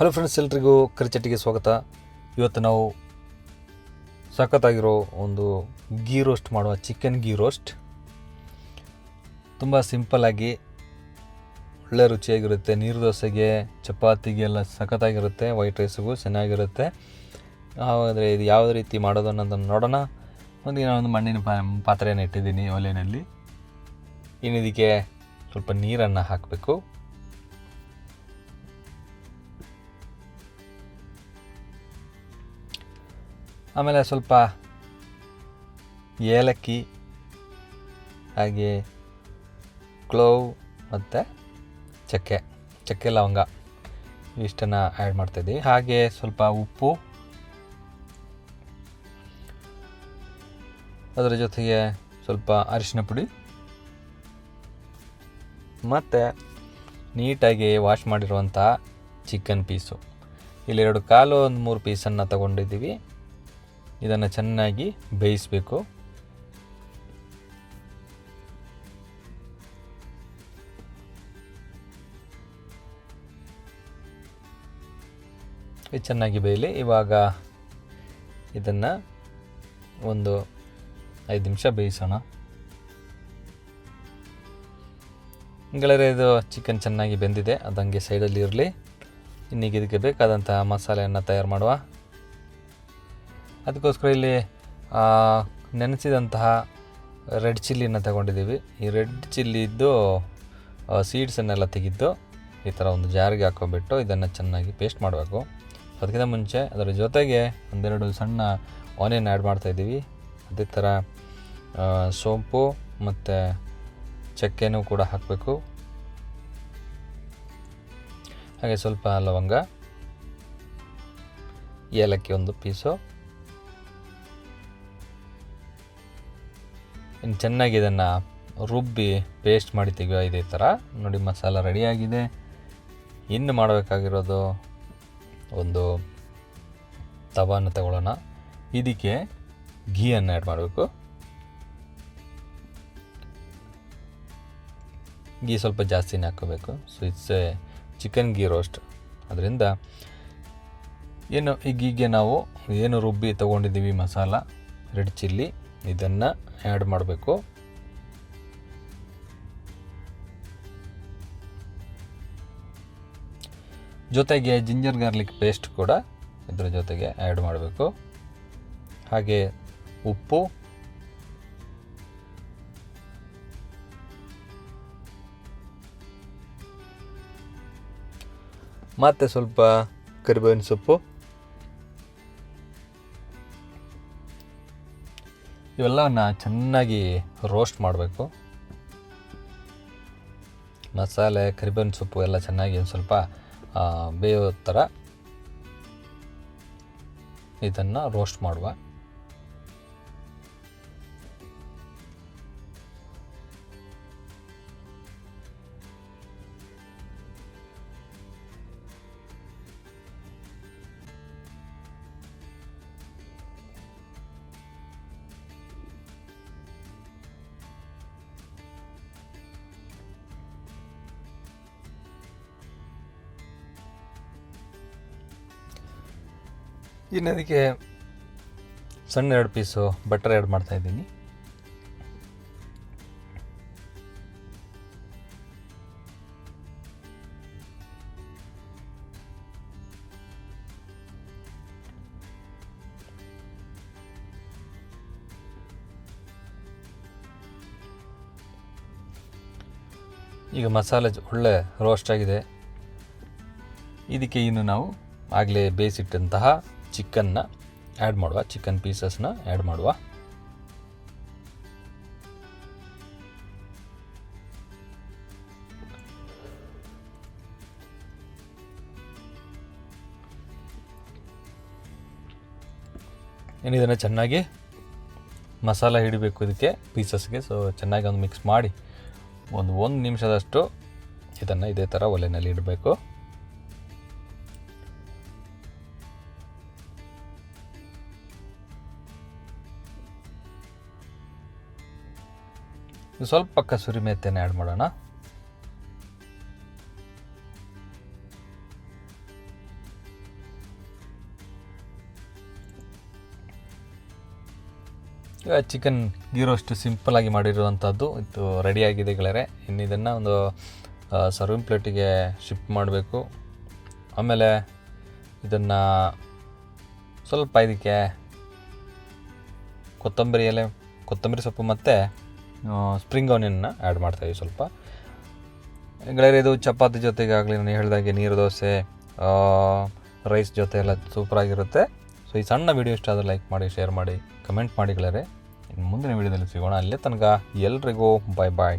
Hello friends ಎಲ್ರಿಗೂ ಕರಿಚಟ್ಟಿಗೆ ಸ್ವಾಗತ. ಇವತ್ತು ನಾವು ಸಖತ್ತಾಗಿರೋ ಒಂದು ಗೀ ರೋಸ್ಟ್ ಮಾಡುವ ಚಿಕನ್ ಗೀ ರೋಸ್ಟ್ ತುಂಬ ಸಿಂಪಲ್ಲಾಗಿ ಒಳ್ಳೆ ರುಚಿಯಾಗಿರುತ್ತೆ. ನೀರು ದೋಸೆಗೆ, ಚಪಾತಿಗೆ ಎಲ್ಲ ಸಖತ್ತಾಗಿರುತ್ತೆ. ವೈಟ್ ರೈಸ್ಗೂ ಚೆನ್ನಾಗಿರುತ್ತೆ. ಆದರೆ ಇದು ಯಾವ ರೀತಿ ಮಾಡೋದು ಅನ್ನೋದನ್ನು ನೋಡೋಣ. ಒಂದು ಏನೋ ಒಂದು ಮಣ್ಣಿನ ಪಾತ್ರೆಯನ್ನು ಇಟ್ಟಿದ್ದೀನಿ, ಒಲೆಯಲ್ಲಿ. ಇನ್ನು ಇದಕ್ಕೆ ಸ್ವಲ್ಪ ನೀರನ್ನು ಹಾಕಬೇಕು. ಆಮೇಲೆ ಸ್ವಲ್ಪ ಏಲಕ್ಕಿ, ಹಾಗೆ ಕ್ಲೋವ್ ಮತ್ತು ಚಕ್ಕೆ ಚಕ್ಕೆ ಲವಂಗ ಇಷ್ಟನ್ನು ಆ್ಯಡ್ ಮಾಡ್ತಾಯಿದ್ವಿ ಹಾಗೆ ಸ್ವಲ್ಪ ಉಪ್ಪು, ಅದರ ಜೊತೆಗೆ ಸ್ವಲ್ಪ ಅರಿಶಿನ ಪುಡಿ ಮತ್ತು ನೀಟಾಗಿ ವಾಶ್ ಮಾಡಿರುವಂಥ ಚಿಕನ್ ಪೀಸು ಇಲ್ಲಿ ಎರಡು ಕಾಲು ಒಂದು ಮೂರು ಪೀಸನ್ನು ತಗೊಂಡಿದ್ದೀವಿ. ಇದನ್ನು ಚೆನ್ನಾಗಿ ಬೇಯಿಸಬೇಕು. ಇದು ಚೆನ್ನಾಗಿ ಬೇಯಲಿ. ಇವಾಗ ಇದನ್ನು ಒಂದು ಐದು ನಿಮಿಷ ಬೇಯಿಸೋಣ. ಗೆಳೆಯರೆ, ಇದು ಚಿಕನ್ ಚೆನ್ನಾಗಿ ಬೆಂದಿದೆ. ಅದಂಗೆ ಸೈಡಲ್ಲಿ ಇರಲಿ. ಇನ್ನೀಗ ಇದಕ್ಕೆ ಬೇಕಾದಂತಹ ಮಸಾಲೆಯನ್ನು ತಯಾರು ಮಾಡುವ ಅದಕ್ಕೋಸ್ಕರ ಇಲ್ಲಿ ನೆನೆಸಿದಂತಹ ರೆಡ್ ಚಿಲ್ಲಿನ ತಗೊಂಡಿದ್ದೀವಿ. ಈ ರೆಡ್ ಚಿಲ್ಲಿದ್ದು ಸೀಡ್ಸನ್ನೆಲ್ಲ ತೆಗೆದು ಈ ಥರ ಒಂದು ಜಾರಿಗೆ ಹಾಕೋಬಿಟ್ಟು ಇದನ್ನು ಚೆನ್ನಾಗಿ ಪೇಸ್ಟ್ ಮಾಡಬೇಕು. ಅದಕ್ಕಿಂತ ಮುಂಚೆ ಅದರ ಜೊತೆಗೆ ಒಂದೆರಡು ಸಣ್ಣ ಆನಿಯನ್ ಆ್ಯಡ್ ಮಾಡ್ತಾಯಿದ್ದೀವಿ ಅದೇ ಥರ ಸೋಂಪು ಮತ್ತು ಚಕ್ಕೆನೂ ಕೂಡ ಹಾಕಬೇಕು. ಹಾಗೆ ಸ್ವಲ್ಪ ಲವಂಗ ಏಲಕ್ಕಿ ಒಂದು ಪೀಸು. ಚೆನ್ನಾಗಿ ಇದನ್ನು ರುಬ್ಬಿ ಪೇಸ್ಟ್ ಮಾಡಿ ತೆಗೆಯೋ ಇದೇ ಥರ ನೋಡಿ, ಮಸಾಲ ರೆಡಿಯಾಗಿದೆ ಇನ್ನು ಮಾಡಬೇಕಾಗಿರೋದು ಒಂದು ತವಾನ ತಗೊಳ್ಳೋಣ. ಇದಕ್ಕೆ ಘೀಯನ್ನು ಆ್ಯಡ್ ಮಾಡಬೇಕು. ಘೀ ಸ್ವಲ್ಪ ಜಾಸ್ತಿನೇ ಹಾಕೋಬೇಕು so it's a chicken ghee roast ಅದರಿಂದ ಏನು ಈ ನಾವು ಏನು ರುಬ್ಬಿ ತೊಗೊಂಡಿದ್ದೀವಿ ಮಸಾಲ, ರೆಡ್ ಚಿಲ್ಲಿ ಇದನ್ನು ಆ್ಯಡ್ ಮಾಡಬೇಕು. ಜೊತೆಗೆ ಜಿಂಜರ್ ಗಾರ್ಲಿಕ್ ಪೇಸ್ಟ್ ಕೂಡ ಇದರ ಜೊತೆಗೆ ಆ್ಯಡ್ ಮಾಡಬೇಕು. ಹಾಗೆ ಉಪ್ಪು. ಮತ್ತು ಸ್ವಲ್ಪ ಕರಿಬೇವಿನ ಸೊಪ್ಪು. ಇವೆಲ್ಲವನ್ನು ಚೆನ್ನಾಗಿ ರೋಸ್ಟ್ ಮಾಡಬೇಕು. ಮಸಾಲೆ, ಕರಿಬೇವಿನ ಸೊಪ್ಪು ಎಲ್ಲ ಚೆನ್ನಾಗಿ ಒಂದು ಸ್ವಲ್ಪ ಬೇಯೋ ಥರ ಇದನ್ನು ರೋಸ್ಟ್ ಮಾಡುವ. ಇನ್ನು ಅದಕ್ಕೆ ಸಣ್ಣ ಎರಡು ಪೀಸು ಬಟರ್ ಆ್ಯಡ್ ಮಾಡ್ತಾಯಿದ್ದೀನಿ ಈಗ ಮಸಾಲೆ ಒಳ್ಳೆ ರೋಸ್ಟ್ ಆಗಿದೆ. ಇದಕ್ಕೆ ಇನ್ನು ನಾವು ಆಗಲೇ ಬೇಯಿಸಿಟ್ಟಂತಹ ಚಿಕನ್ನ ಆ್ಯಡ್ ಮಾಡುವ ಚಿಕನ್ ಪೀಸಸ್ನ ಆ್ಯಡ್ ಮಾಡುವ. ಏನು ಇದನ್ನು ಚೆನ್ನಾಗಿ ಮಸಾಲ ಹಿಡಿಬೇಕು ಇದಕ್ಕೆ ಪೀಸಸ್ಗೆ ಸೊ ಚೆನ್ನಾಗಿ ಒಂದು ಮಿಕ್ಸ್ ಮಾಡಿ, ಒಂದು ಒಂದು ನಿಮಿಷದಷ್ಟು ಇದನ್ನು ಇದೇ ಥರ ಒಲೆಯಲ್ಲಿ ಇಡಬೇಕು. ಸ್ವಲ್ಪ ಕಸೂರಿ ಮೇತೆಯನ್ನು ಆ್ಯಡ್ ಮಾಡೋಣ. ಈಗ ಚಿಕನ್ ಗೀ ರೋಸ್ಟ್ ಸಿಂಪಲ್ಲಾಗಿ ಮಾಡಿರುವಂಥದ್ದು ಇದು ರೆಡಿಯಾಗಿದೆ ಗೆಳೆಯರೆ. ಇನ್ನು ಇದನ್ನು ಒಂದು ಸರ್ವಿಂಗ್ ಪ್ಲೇಟಿಗೆ ಶಿಫ್ಟ್ ಮಾಡಬೇಕು. ಆಮೇಲೆ ಇದನ್ನು ಸ್ವಲ್ಪ ಇದಕ್ಕೆ ಕೊತ್ತಂಬರಿ ಎಲೆ, ಕೊತ್ತಂಬರಿ ಸೊಪ್ಪು ಮತ್ತು ಸ್ಪ್ರಿಂಗ್ ಆನಿಯನ್ನ ಆ್ಯಡ್ ಮಾಡ್ತಾಯಿದ್ವಿ ಸ್ವಲ್ಪ. ಗೆಳೆಯರೆ, ಇದು ಚಪಾತಿ ಜೊತೆಗೆ ಆಗಲಿ ನಾನು ಹೇಳಿದಾಗೆ ನೀರು ದೋಸೆ ರೈಸ್ ಜೊತೆ ಎಲ್ಲ ಸೂಪರಾಗಿರುತ್ತೆ ಸೊ ಈ ಸಣ್ಣ ವಿಡಿಯೋ ಇಷ್ಟ ಆದರೆ ಲೈಕ್ ಮಾಡಿ ಶೇರ್ ಮಾಡಿ ಕಮೆಂಟ್ ಮಾಡಿ ಗೆಳೆಯರೆ. ಮುಂದಿನ ವಿಡಿಯೋದಲ್ಲಿ ಸಿಗೋಣ. ಅಲ್ಲೇ ತನಕ ಎಲ್ರಿಗೂ ಬಾಯ್ ಬಾಯ್